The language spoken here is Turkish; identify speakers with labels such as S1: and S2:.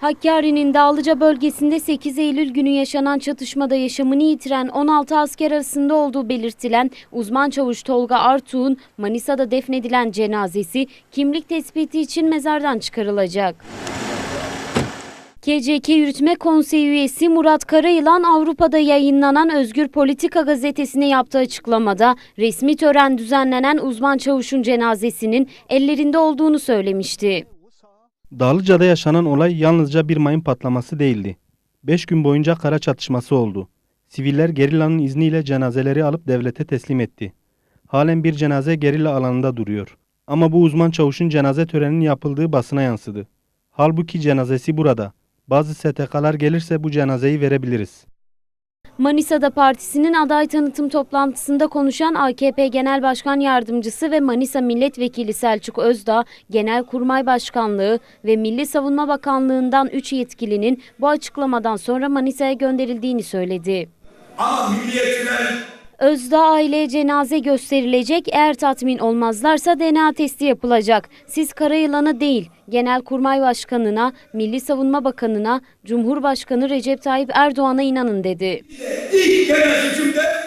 S1: Hakkari'nin Dağlıca bölgesinde 8 Eylül günü yaşanan çatışmada yaşamını yitiren 16 asker arasında olduğu belirtilen uzman çavuş Tolga Artuğ'un Manisa'da defnedilen cenazesi kimlik tespiti için mezardan çıkarılacak. KCK Yürütme Konseyi üyesi Murat Karayılan Avrupa'da yayınlanan Özgür Politika gazetesine yaptığı açıklamada resmi tören düzenlenen uzman çavuşun cenazesinin ellerinde olduğunu söylemişti.
S2: Dağlıca'da yaşanan olay yalnızca bir mayın patlaması değildi. 5 gün boyunca kara çatışması oldu. Siviller gerillanın izniyle cenazeleri alıp devlete teslim etti. Halen bir cenaze gerilla alanında duruyor. Ama bu uzman çavuşun cenaze töreninin yapıldığı basına yansıdı. Halbuki cenazesi burada. Bazı STK'lar gelirse bu cenazeyi verebiliriz.
S1: Manisa'da partisinin aday tanıtım toplantısında konuşan AKP Genel Başkan Yardımcısı ve Manisa Milletvekili Selçuk Özdağ, Genelkurmay Başkanlığı ve Milli Savunma Bakanlığı'ndan 3 yetkilinin bu açıklamadan sonra Manisa'ya gönderildiğini söyledi.
S3: Ama milliyetçiler
S1: Özdağ aileye cenaze gösterilecek, eğer tatmin olmazlarsa DNA testi yapılacak. Siz Karayılan'a değil, Genelkurmay Başkanı'na, Milli Savunma Bakanı'na, Cumhurbaşkanı Recep Tayyip Erdoğan'a inanın dedi.
S3: ilk genel seçimde